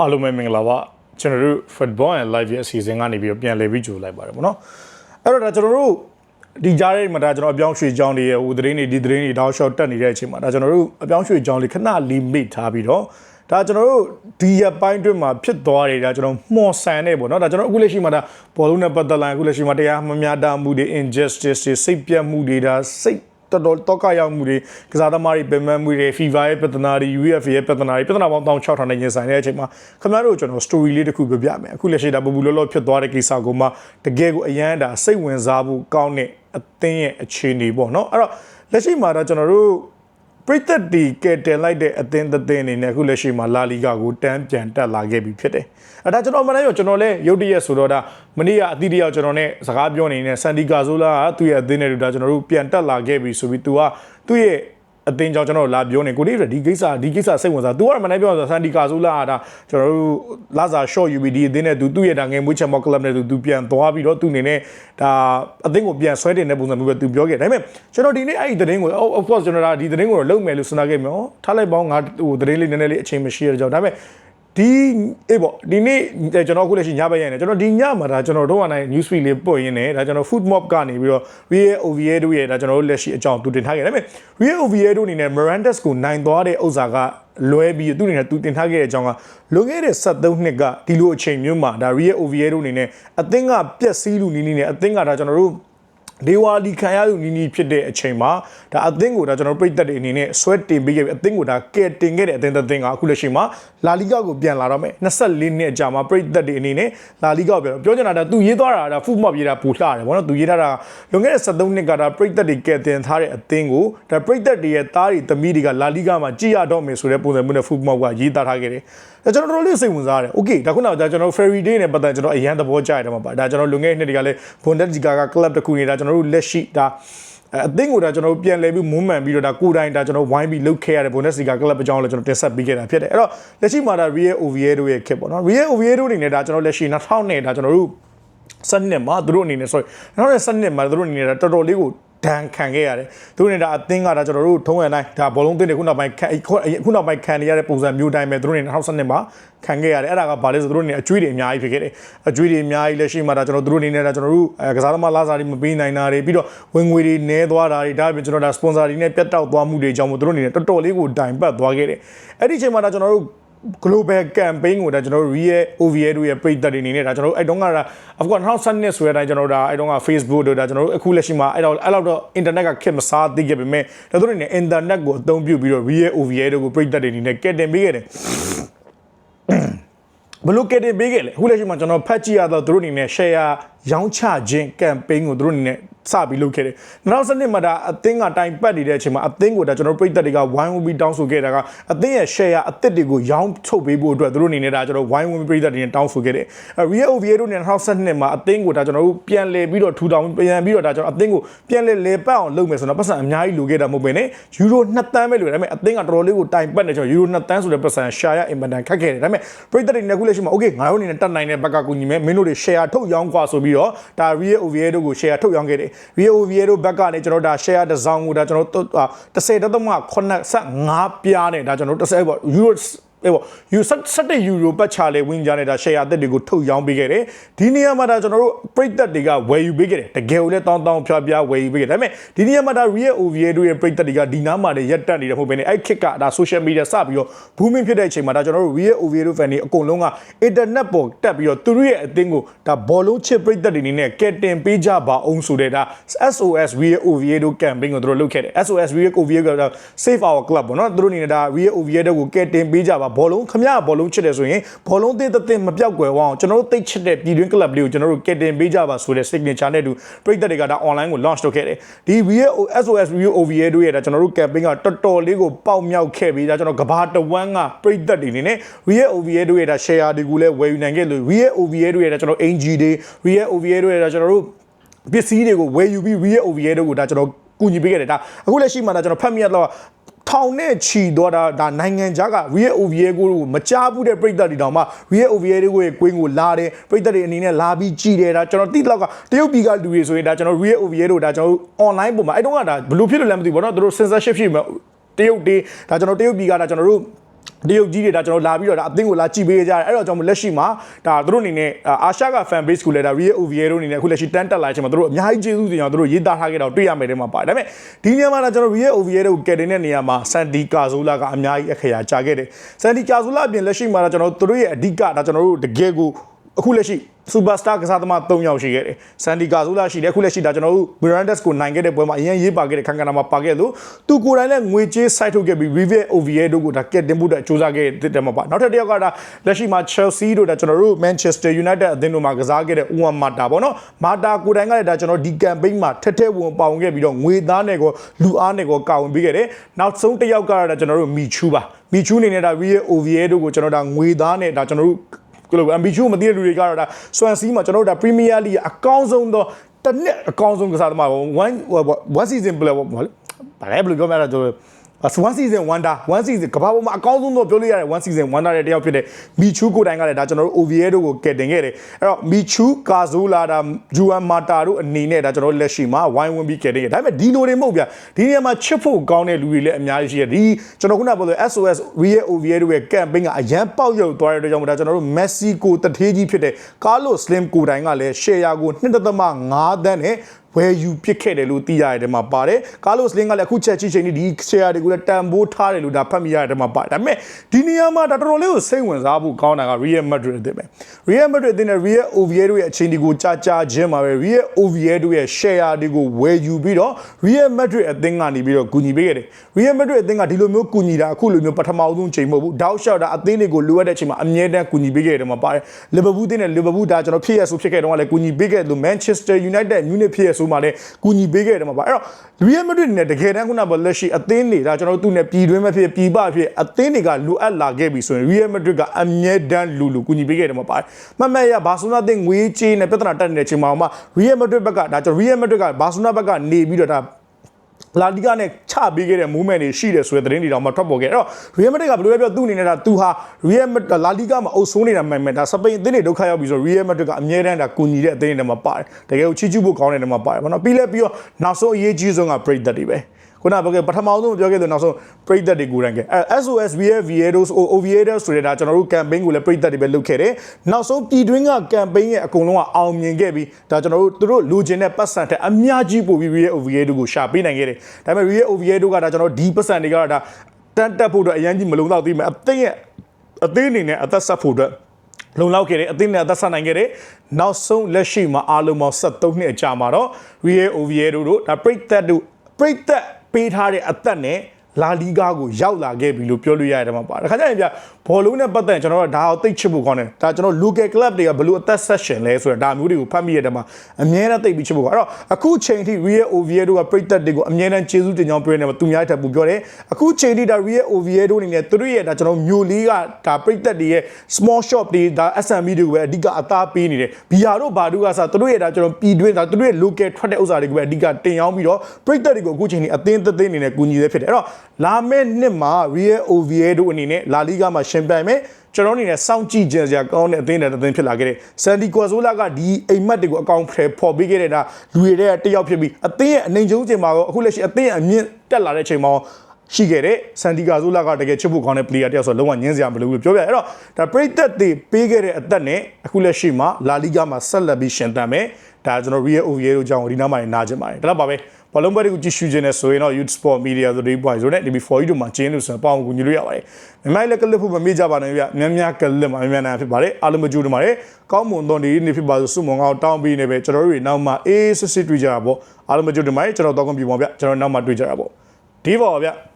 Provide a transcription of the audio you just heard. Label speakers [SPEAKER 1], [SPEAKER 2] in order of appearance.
[SPEAKER 1] အားလုံးပဲမင်္ဂလာပါကျွန်တော်တို့ football and live ရဲ့အစီအစဉ်ကနေပြီးတော့ပြန်လည်ပြီးကြိုလိုက်ပါတယ်ဗောနော်အဲ့တော့ဒါကျွန်တော်တို့ဒီကြားထဲမှာဒါကျွန်တော်အပြောင်းရွှေ့ကြောင်းတွေရဲ့ဟိုသတင်းတွေဒီသတင်းတွေတောက်လျှောက်တက်နေတဲ့အချိန်မှာဒါကျွန်တော်တို့အပြောင်းရွှေ့ကြောင်းလေးခဏ limit ထားပြီးတော့ဒါကျွန်တော်တို့ဒီရပိုင်းတွင်းမှာဖြစ်သွားတယ်ဒါကျွန်တော်မှော်ဆန်နေပေါ့နော်ဒါကျွန်တော်အခုလက်ရှိမှာဒါဘောလုံးနဲ့ပတ်သက်လာအခုလက်ရှိမှာတရားမများတာမှုတွေ injustice တွေစိတ်ပြတ်မှုတွေဒါစိတ် တော်တော်တောကရောက်မှုတွေကစားသမားတွေပြင်ပန်းမှုတွေ FIFA ရဲ့ပြဿနာတွေ UEFA ရဲ့ပြဿနာတွေပြဿနာပေါင်း1600နဲ့ရင်ဆိုင်တဲ့အချိန်မှာခင်ဗျားတို့ကျွန်တော် story လေးတစ်ခုပြောပြမယ်အခုလက်ရှိဒါပပူလောလောဖြစ်သွားတဲ့ကိစ္စကိုမှတကယ်ကိုအရန်ဒါစိတ်ဝင်စားဖို့ကောင်းတဲ့အသင်းရဲ့အခြေအနေပေါ့နော်အဲ့တော့လက်ရှိမှာတော့ကျွန်တော်တို့ ပရိသတ်ဒီကဲတင်လိုက်တဲ့အသင်းသင်းအနေနဲ့အခုလက်ရှိမှာလာလီဂါကိုတန်းပြန်တက်လာခဲ့ပြီဖြစ်တယ်။အဲဒါကျွန်တော်မနေ့ကကျွန်တော်လည်းရုတ်တရက်ဆိုတော့ဒါမနေ့ကအသီးတယောက်ကျွန်တော်နဲ့စကားပြောနေနေဆန်ဒီကာဇိုလာကသူ့ရဲ့အသင်းနဲ့တူဒါကျွန်တော်တို့ပြန်တက်လာခဲ့ပြီဆိုပြီးသူကသူ့ရဲ့ အသင်းကြောင့်ကျွန်တော်လာပြောနေကိုလေးဒီကိစ္စဒီကိစ္စစိတ်ဝင်စားသူကမနေ့ပြောဆိုဆန်ဒီကာဇိုလာကဒါကျွန်တော်တို့လာဇာရှော့ UBD အသင်းနဲ့သူသူ့ရဲ့ဒါငယ်မွေးချင်မော့ကလပ်နဲ့သူသူပြန်သွားပြီးတော့သူအနေနဲ့ဒါအသင်းကိုပြန်ဆွဲတင်တဲ့ပုံစံမျိုးပဲသူပြောခဲ့ဒါပေမဲ့ကျွန်တော်ဒီနေ့အဲ့ဒီသတင်းကို of course ကျွန်တော်ဒါဒီသတင်းကိုတော့လုံမယ်လို့စဉ်းစားခဲ့မြောထားလိုက်ပေါင်းငါဟိုသတင်းလေးနည်းနည်းလေးအချိန်မရှိရတဲ့ကြောင့်ဒါပေမဲ့ ဒီအေးပေါ့ဒီနေ့ကျွန်တော်အခုလက်ရှိညဘက်ရိုင်းနေကျွန်တော်ဒီညမှာဒါကျွန်တော်တို့ကနိုင် news feed လေးပုတ်ရင်းနေဒါကျွန်တော် food mob ကနေပြီးတော့ Real Oviedo ရဲ့ဒါကျွန်တော်တို့လက်ရှိအကြောင်းသူတင်ထားခဲ့တယ်ဒါပေမဲ့ Real Oviedo အနေနဲ့ Mirandas ကိုနိုင်သွားတဲ့ဥစ္စာကလွဲပြီးသူအနေနဲ့သူတင်ထားခဲ့တဲ့အကြောင်းကလွန်ခဲ့တဲ့73နှစ်ကဒီလိုအချိန်မျိုးမှာဒါ Real Oviedo အနေနဲ့အသင်းကပျက်စီးလူနီးနီးနဲ့အသင်းကဒါကျွန်တော်တို့ ဒေဝါလီခံရလူနီးနီးဖြစ်တဲ့အချိန်မှာဒါအသင်းကိုဒါကျွန်တော်ပြိတက်တဲ့အနေနဲ့ဆွဲတင်ပေးခဲ့ပြီအသင်းကိုဒါကဲတင်ခဲ့တဲ့အသင်းတစ်သင်းကအခုလက်ရှိမှာလာလီဂါကိုပြန်လာတော့မယ်24နှစ်အကြာမှာပြိတက်တဲ့အနေနဲ့လာလီဂါကိုပြန်ပြောချင်တာဒါသူရေးသွားတာဒါဖူမော့ရေးတာပူလှတယ်ဗောနော်သူရေးထားတာလွန်ခဲ့တဲ့73နှစ်ကဒါပြိတက်တွေကဲတင်ထားတဲ့အသင်းကိုဒါပြိတက်တွေရဲ့သားတွေသမီးတွေကလာလီဂါမှာကြည်ရတော့မယ်ဆိုတဲ့ပုံစံမျိုးနဲ့ဖူမော့ကရေးသားထားခဲ့တယ် ဒါကျွန်တော်တို့လေးစိတ်ဝင်စားတယ်။ Okay ဒါခုနကကျွန်တော် Ferry Day နဲ့ပတ်သက်ကျွန်တော်အရန်သဘောကျရတယ်မှာပါ။ဒါကျွန်တော်လွန်ခဲ့တဲ့နှစ်တွေကလည်း Bundesliga က club တစ်ခုနေတာကျွန်တော်တို့လက်ရှိဒါအသင်းကိုဒါကျွန်တော်ပြန်လဲပြီးမွမ်းမှန်ပြီးတော့ဒါကိုတိုင်းဒါကျွန်တော်ဝိုင်းပြီးလုတ်ခဲ့ရတဲ့ Bundesliga club အကြောင်းလည်းကျွန်တော်တင်ဆက်ပေးခဲ့တာဖြစ်တယ်။အဲ့တော့လက်ရှိမှာဒါ Real Oviedo ရဲ့ခက်ပေါ့နော်။ Real Oviedo အနေနဲ့ဒါကျွန်တော်လက်ရှိ2000နဲ့ဒါကျွန်တော်တို့စနစ်မှာသူတို့အနေနဲ့ sorry နောက်တဲ့စနစ်မှာသူတို့အနေနဲ့တော်တော်လေးကို ဒဏ်ခံခဲ့ရတယ်သူတို့နေတာအသင်းကဒါကျွန်တော်တို့ထုံးရတိုင်းဒါဘောလုံးသင်းတွေခုနောက်ပိုင်းခံခုနောက်ပိုင်းခံနေရတဲ့ပုံစံမျိုးတိုင်းပဲသူတို့နေ2012မှာခံခဲ့ရတယ်အဲ့ဒါကဘာလဲဆိုသူတို့နေအကျွေးတွေအများကြီးဖြစ်ခဲ့တယ်အကျွေးတွေအများကြီးလက်ရှိမှာဒါကျွန်တော်တို့နေနေတာကျွန်တော်တို့ကစားသမားလာစားတွေမပေးနိုင်တာတွေပြီးတော့ဝင်ငွေတွေနည်းသွားတာတွေဒါပြင်ကျွန်တော်ဒါစပွန်ဆာတွေနဲ့ပြတ်တောက်သွားမှုတွေကြောင့်မို့သူတို့နေတော်တော်လေးကိုတိုင်ပတ်သွားခဲ့တယ်အဲ့ဒီအချိန်မှာဒါကျွန်တော်တို့ global campaign ကိုဒါကျွန်တော်တို့ real oviedo ရဲ့ပြည်သက်တွေအနေနဲ့ဒါကျွန်တော်တို့အဲ့တုန်းကဒါ of course 2012ဆိုတဲ့အတိုင်းကျွန်တော်တို့ဒါအဲ့တုန်းက facebook တို့ဒါကျွန်တော်တို့အခုလက်ရှိမှာအဲ့တော့အဲ့လောက်တော့ internet ကခက်မစားသိခဲ့ပေမဲ့ဒါတို့တွေနဲ့ internet ကိုအသုံးပြုပြီးတော့ real oviedo ကိုပြည်သက်တွေအနေနဲ့ကဲတင်ပေးခဲ့တယ်ဘလို့ကဲတင်ပေးခဲ့လေအခုလက်ရှိမှာကျွန်တော်ဖတ်ကြည့်ရတော့တို့အနေနဲ့ share ရောင်းချခြင်း campaign ကိုတို့အနေနဲ့ စပြီးလုပ်ခဲ့တယ်။နောက်စနစ်မှာဒါအသင်းကတိုင်ပတ်နေတဲ့အချိန်မှာအသင်းကိုဒါကျွန်တော်ပြည်သက်တွေကဝိုင်းဝန်းပြီးတောင်းဆိုခဲ့တာကအသင်းရဲ့ share အသစ်တွေကိုရောင်းထုတ်ပေးဖို့အတွက်သူတို့အနေနဲ့ဒါကျွန်တော်ဝိုင်းဝန်းပြည်သက်တွေနဲ့တောင်းဆိုခဲ့တယ်။ Real Oviedo နဲ့2012မှာအသင်းကိုဒါကျွန်တော်တို့ပြန်လည်ပြီးတော့ထူထောင်ပြန်ပြီးတော့ဒါကျွန်တော်အသင်းကိုပြန်လည်လေပတ်အောင်လုပ်မယ်ဆိုတော့ပတ်စံအများကြီးလိုခဲ့တာမဟုတ်ဘဲနဲ့ယူရို2တန်းပဲလိုတယ်ဒါပေမဲ့အသင်းကတော်တော်လေးကိုတိုင်ပတ်နေကျွန်တော်ယူရို2တန်းဆိုတဲ့ပတ်စံ share အင်မတန်ခက်ခဲ့တယ်ဒါပေမဲ့ပြည်သက်တွေနဲ့ခုလက်ရှိမှာ okay ငါတို့အနေနဲ့တက်နိုင်တဲ့ဘက်ကကူညီမယ်မင်းတို့တွေ share ထုတ်ရောင်းกว่าဆိုပြီးတော့ဒါ Real Oviedo ကို share ထုတ်ရောင်းခဲ့တယ် Real Oviedo ဘက်ကနေကျွန်တော်ဒါ share တစ်စောင်းကိုဒါကျွန်တော်30.85ပြားနဲ့ဒါကျွန်တော်30ပေါ့ euro အေးပေါ့ယူ17ယူရိုပတ်ချလေဝင်ကြနေတာ share အသစ်တွေကိုထုတ်ရောင်းပေးခဲ့တယ်ဒီနေရာမှာဒါကျွန်တော်တို့ပရိသတ်တွေကဝယ်ယူပေးခဲ့တယ်တကယ်ကိုလည်းတောင်းတောင်းဖြားဖြားဝယ်ယူပေးခဲ့တယ်ဒါပေမဲ့ဒီနေရာမှာဒါ Real Oviedo ရဲ့ပရိသတ်တွေကဒီနားမှာလည်းရက်တက်နေတယ်မဟုတ်ဘဲနဲ့အဲ့ခစ်ကဒါ social media စပြီးတော့ booming ဖြစ်တဲ့အချိန်မှာဒါကျွန်တော်တို့ Real Oviedo fan တွေအကုန်လုံးက internet ပေါ်တက်ပြီးတော့သူတို့ရဲ့အသင်းကိုဒါဘောလုံးချစ်ပရိသတ်တွေအနေနဲ့ကဲတင်ပေးကြပါအောင်ဆိုတဲ့ဒါ SOS Real Oviedo campaign ကိုသူတို့လုပ်ခဲ့တယ် SOS Real Oviedo က Save Our Club ပေါ့နော်သူတို့အနေနဲ့ဒါ Real Oviedo ကိုကဲတင်ပေးကြပါဘောလုံးခမရဘောလုံးချစ်တယ်ဆိုရင်ဘောလုံးသေးသေးမပြောက်ကွယ်အောင်ကျွန်တော်တို့သိချစ်တဲ့ပြည်တွင်း club လေးကိုကျွန်တော်တို့ကဲတင်ပေးကြပါဆိုတဲ့ signature နဲ့တူပရိသတ်တွေကဒါ online ကို launch လုပ်ခဲ့တယ်ဒီ Real SOS Real Oviedo ရဲ့ဒါကျွန်တော်တို့ campaign ကတော်တော်လေးကိုပေါက်မြောက်ခဲ့ပြီးဒါကျွန်တော်ကဘာတဝမ်းကပရိသတ်တွေနေနဲ့ Real Oviedo ရဲ့ဒါ share တွေကိုလည်းဝယ်ယူနိုင်ခဲ့လို့ Real Oviedo ရဲ့ဒါကျွန်တော် NG တွေ Real Oviedo ရဲ့ဒါကျွန်တော်တို့ပစ္စည်းတွေကိုဝယ်ယူပြီး Real Oviedo ကိုဒါကျွန်တော်ကူညီပေးခဲ့တယ်ဒါအခုလက်ရှိမှာဒါကျွန်တော်ဖတ်မိရတော့ ထောင်နဲ့ချီတော့ဒါဒါနိုင်ငံခြားက Real Oviedo ကိုမကြားဘူးတဲ့ပြည်သက်တွေတောင်မှ Real Oviedo ကိုရဲ့ကွင်းကိုလာတယ်ပြည်သက်တွေအနေနဲ့လာပြီးကြည်တယ်ဒါကျွန်တော်တိလောက်ကတရုတ်ပြည်ကလူတွေဆိုရင်ဒါကျွန်တော် Real Oviedo ဒါကျွန်တော် online ပုံမှာအဲ့တုန်းကဒါဘယ်လိုဖြစ်လို့လဲမသိဘူးဗောနော်သူတို့ censorship ဖြစ်မှာတရုတ်တွေဒါကျွန်တော်တရုတ်ပြည်ကဒါကျွန်တော်တို့ တရုတ်ကြီးတွေဒါကျွန်တော်လာပြီးတော့ဒါအသင်းကိုလာကြည့်ပေးကြတယ်အဲ့တော့ကျွန်တော်လက်ရှိမှာဒါသူတို့အနေနဲ့အာရှက fan base ကိုလည်းဒါ Real Oviedo အနေနဲ့အခုလက်ရှိတန်းတက်လာချိန်မှာသူတို့အများကြီးကျေးဇူးတင်အောင်သူတို့ရေးသားထားခဲ့တော့တွေ့ရမယ်တဲ့မှာပါတယ်ဒါပေမဲ့ဒီနေရာမှာဒါကျွန်တော် Real Oviedo ကိုကယ်တင်တဲ့နေရာမှာ Sandy Cazorla ကအများကြီးအခရာကြာခဲ့တယ် Sandy Cazorla အပြင်လက်ရှိမှာဒါကျွန်တော်သူတို့ရဲ့အဓိကဒါကျွန်တော်တို့တကယ်ကို အခုလက်ရှိစူပါစတာကစားသမား3ယောက်ရှိခဲ့တယ်။ဆန်ဒီကာဇူလာရှိတယ်အခုလက်ရှိဒါကျွန်တော်တို့မီရန်ဒက်စ်ကိုနိုင်ခဲ့တဲ့ပွဲမှာအရင်ရေးပါခဲ့တဲ့ခန်းကဏ္ဍမှာပါခဲ့လို့သူကိုယ်တိုင်လည်းငွေကြေး site ထုတ်ခဲ့ပြီး River Oviedo ကိုဒါကက်တင်မှုအတွက်စူးစမ်းခဲ့တဲ့တဲမှာပါ။နောက်ထပ်တစ်ယောက်ကဒါလက်ရှိမှာ Chelsea တို့ဒါကျွန်တော်တို့ Manchester United အသင်းတို့မှာကစားခဲ့တဲ့ Uwan Mata ပေါ့နော်။ Mata ကိုယ်တိုင်ကလည်းဒါကျွန်တော်ဒီ campaign မှာထက်ထက်ဝင်ပါဝင်ခဲ့ပြီးတော့ငွေသားနဲ့ကိုလူအားနဲ့ကိုကာဝင်ပေးခဲ့တယ်။နောက်ဆုံးတစ်ယောက်ကတော့ဒါကျွန်တော်တို့ Michu ပါ။ Michu အနေနဲ့ဒါ River Oviedo ကိုကျွန်တော်ဒါငွေသားနဲ့ဒါကျွန်တော်တို့ ကလပ် ambition မသိတဲ့လူတွေကတော့ဒါဆွမ်စီမှာကျွန်တော်တို့ဒါ Premier League အကောင်းဆုံးသောတစ်နှစ်အကောင်းဆုံးကစားသမားပေါ့ one one season player ပေါ့ဗါလဲဘယ်လိုပြောမလဲကျွန်တော် one season wonder one season ကမ္ဘာပေါ်မှာအကောင်းဆုံးတော့ပြောလို့ရတဲ့ one season wonder တဲ့တယောက်ဖြစ်တဲ့မီချူကိုတိုင်ကလည်းဒါကျွန်တော်တို့ Oviedo ကိုကယ်တင်ခဲ့တယ်အဲ့တော့မီချူကာဇိုလာဒါဂျူအန်မာတာတို့အနေနဲ့ဒါကျွန်တော်တို့လက်ရှိမှာဝိုင်းဝန်းပြီးကယ်တင်ခဲ့ဒါပေမဲ့ဒီလိုတွေမဟုတ်ဗျဒီနေရာမှာချစ်ဖို့ကောင်းတဲ့လူတွေလည်းအများကြီးရှိတယ်ဒီကျွန်တော်ခုနပြောတဲ့ SOS Real Oviedo ရဲ့ campaign ကအရန်ပေါက်ရောက်သွားတဲ့အတွက်ကြောင့်ဒါကျွန်တော်တို့ Messi ကိုတထေးကြီးဖြစ်တဲ့ Carlos Slim ကိုတိုင်ကလည်း share ကို2.5သန်းနဲ့ ဝယ်ယူပစ်ခဲ့တယ်လို့သိရတဲ့ထဲမှာပါတယ်ကားလိုစလင်းကလည်းအခုချက်ချင်းချင်းဒီ share တွေကိုလည်းတန်ဖိုးထားတယ်လို့ဒါဖတ်မိရတဲ့ထဲမှာပါတယ်ဒါပေမဲ့ဒီနေရာမှာဒါတော်တော်လေးကိုစိတ်ဝင်စားဖို့ကောင်းတာက Real Madrid အသင်းပဲ Real Madrid အသင်းနဲ့ Real Oviedo ရဲ့အချိန်ဒီကိုကြာကြာချင်းမှာပဲ Real Oviedo ရဲ့ share တွေကိုဝယ်ယူပြီးတော့ Real Madrid အသင်းကနေပြီးတော့ကူညီပေးခဲ့တယ် Real Madrid အသင်းကဒီလိုမျိုးကူညီတာအခုလိုမျိုးပထမအဆုံးချိန်မဟုတ်ဘူးတောက်လျှောက်တာအသင်းတွေကိုလိုအပ်တဲ့အချိန်မှာအမြဲတမ်းကူညီပေးခဲ့တယ်မှာပါတယ် Liverpool အသင်းနဲ့ Liverpool ဒါကျွန်တော်ဖြစ်ရဆိုဖြစ်ခဲ့တော့ကလည်းကူညီပေးခဲ့တယ်လို့ Manchester United Munich ဖြစ်ရဆိုမှလည်းကူညီပေးခဲ့တယ်မှာပါအဲ့တော့ Real Madrid နဲ့တကယ်တမ်းခုနကလက်ရှိအသင်းတွေဒါကျွန်တော်တို့သူ့နဲ့ပြည်တွင်းမဖြစ်ပြည်ပဖြစ်အသင်းတွေကလိုအပ်လာခဲ့ပြီဆိုရင် Real Madrid ကအမြဲတမ်းလူလူကူညီပေးခဲ့တယ်မှာပါတယ်မှတ်မှတ်ရဘာဆိုနာအသင်းငွေကြေးနဲ့ပြဿနာတက်နေတဲ့ချိန်မှာမှ Real Madrid ဘက်ကဒါကျွန်တော် Real Madrid ကဘာဆိုနာဘက်ကနေပြီးတော့ဒါ လာလီဂါနဲ့ချပေးခဲ့တဲ့ movement တွေရှိတယ်ဆိုတဲ့သတင်းတွေတော့မှထွက်ပေါ်ခဲ့အဲ့တော့ Real Madrid ကဘယ်လိုပဲပြောသူ့အနေနဲ့ဒါသူဟာ Real Madrid လာလီဂါမှာအုပ်ဆိုးနေတာမှန်မှန်ဒါစပိန်အသင်းတွေဒုက္ခရောက်ပြီဆို Real Madrid ကအမြဲတမ်းဒါကူညီတဲ့အသင်းတွေမှာပါတယ်တကယ်ကိုချီးကျူးဖို့ကောင်းတဲ့နေရာမှာပါတယ်ဘာလို့ပြီးလဲပြီးတော့နောက်ဆုံးအရေးကြီးဆုံးက break တက်တွေပဲ ခုနကပြောခဲ့ပထမဆုံးပြောခဲ့လို့နောက်ဆုံးပရိသတ်တွေကိုယ်တိုင်ကအဲ SOS VF Viedos Oviedos ဆိုတဲ့ဒါကျွန်တော်တို့ campaign ကိုလည်းပရိသတ်တွေပဲလုပ်ခဲ့တယ်နောက်ဆုံးပြည်တွင်းက campaign ရဲ့အကုန်လုံးကအောင်မြင်ခဲ့ပြီးဒါကျွန်တော်တို့သူတို့လူချင်းတဲ့ပတ်စံတဲ့အများကြီးပို့ပြီး VF Oviedo ကိုရှာပေးနိုင်ခဲ့တယ်ဒါပေမဲ့ VF Oviedo ကဒါကျွန်တော်ဒီပတ်စံတွေကတော့ဒါတန်တက်ဖို့အတွက်အရန်ကြီးမလုံလောက်သေးမယ်အသိရဲ့အသိအနေနဲ့အသက်ဆက်ဖို့အတွက်လုံလောက်ခဲ့တယ်အသင်းနဲ့အသက်ဆက်နိုင်ခဲ့တယ်နောက်ဆုံးလက်ရှိမှာအားလုံးပေါင်း73နှစ်အကြာမှာတော့ Real Oviedo တို့ဒါပရိသတ်တို့ပရိသတ် ပေးထားတဲ့အသက်နဲ့လာလီဂါကိုရောက်လာခဲ့ပြီလို့ပြောလို့ရတယ်မှာပါတခါကျရင်ပြ ဘောလုံးနဲ့ပတ်သက်ရင်ကျွန်တော်တို့ဒါအောင်သိချစ်ဖို့ကောင်းတယ်ဒါကျွန်တော် local club တွေကဘယ်လိုအသက် session လဲဆိုတော့ဒါမျိုးတွေကိုဖတ်မိရတဲ့မှာအမြဲတမ်းသိပြီးချစ်ဖို့ကောင်းအဲ့တော့အခုချိန်ထိ Real Oviedo ကပြိသက်တွေကိုအမြဲတမ်းကျေးဇူးတင်ကြောင်းပြောနေမှာသူများထပ်ပူပြောတယ်အခုချိန်ထိဒါ Real Oviedo အနေနဲ့သူတို့ရဲ့ဒါကျွန်တော်မျိုးလေးကဒါပြိသက်တွေရဲ့ small shop တွေဒါ SME တွေကိုပဲအဓိကအသားပေးနေတယ်ဘီယာတို့ဘာတို့ကစားသူတို့ရဲ့ဒါကျွန်တော်ပြည်တွင်းဒါသူတို့ရဲ့ local ထွက်တဲ့ဥစ္စာတွေကိုပဲအဓိကတင်ရောက်ပြီးတော့ပြိသက်တွေကိုအခုချိန်ထိအသင်းသက်သင်းအနေနဲ့ကူညီရဖြစ်တယ်အဲ့တော့လာမယ့်နှစ်မှာ Real Oviedo အနေနဲ့လာလီဂါမှာရှင်ပြိုင်မယ်ကျွန်တော်အနေနဲ့စောင့်ကြည့်ကြစရာကောင်းတဲ့အသင်းနဲ့အသင်းဖြစ်လာခဲ့တဲ့ဆန်ဒီကွာဆိုလာကဒီအိမ်မက်တွေကိုအကောင်ဖယ်ဖော်ပေးခဲ့တဲ့ဒါလူတွေတဲ့တယောက်ဖြစ်ပြီးအသင်းရဲ့အနေကျုံးချိန်မှာတော့အခုလက်ရှိအသင်းရဲ့အမြင့်တက်လာတဲ့ချိန်မှာရှိခဲ့တဲ့ဆန်ဒီကာဇိုလာကတကယ်ချစ်ဖို့ကောင်းတဲ့ player တယောက်ဆိုလုံးဝညင်းစရာမလိုဘူးလို့ပြောပြအဲ့တော့ဒါပရိသတ်တွေပေးခဲ့တဲ့အသက်နဲ့အခုလက်ရှိမှာလာလီဂါမှာဆက်လက်ပြီးရှင်သန်မယ်ဒါကျွန်တော် Real Oviedo ကြောင့်ဒီနောက်မှာနားကြပါတယ်ဒါတော့ပါပဲ ဘောလုံးပွဲတွေကိုကြည့်ရှုခြင်းနဲ့ဆိုရင်တော့ Youth Sport Media ဆိုတဲ့ point ဆိုတဲ့ DB4 တို့မှာကျင်းလို့ဆိုရင်ပေါအောင်ကူညီလို့ရပါတယ်။မြန်မာလက်ကလစ်ဖို့မမေ့ကြပါနဲ့ဗျ။များများကလစ်မှာများများနာဖြစ်ပါတယ်။အားလုံးမကြိုးတပါတယ်။ကောင်းမွန်သောနေ့နေ့ဖြစ်ပါစို့စုမုံကောင်းတောင်းပြီးနေပဲကျွန်တော်တို့တွေနောက်မှအေးစစ်စစ်တွေ့ကြတာပေါ့။အားလုံးမကြိုးတပါတယ်ကျွန်တော်တော့ကွန်ပြူပါဗျ။ကျွန်တော်နောက်မှတွေ့ကြတာပေါ့။ဒီပါဗျ။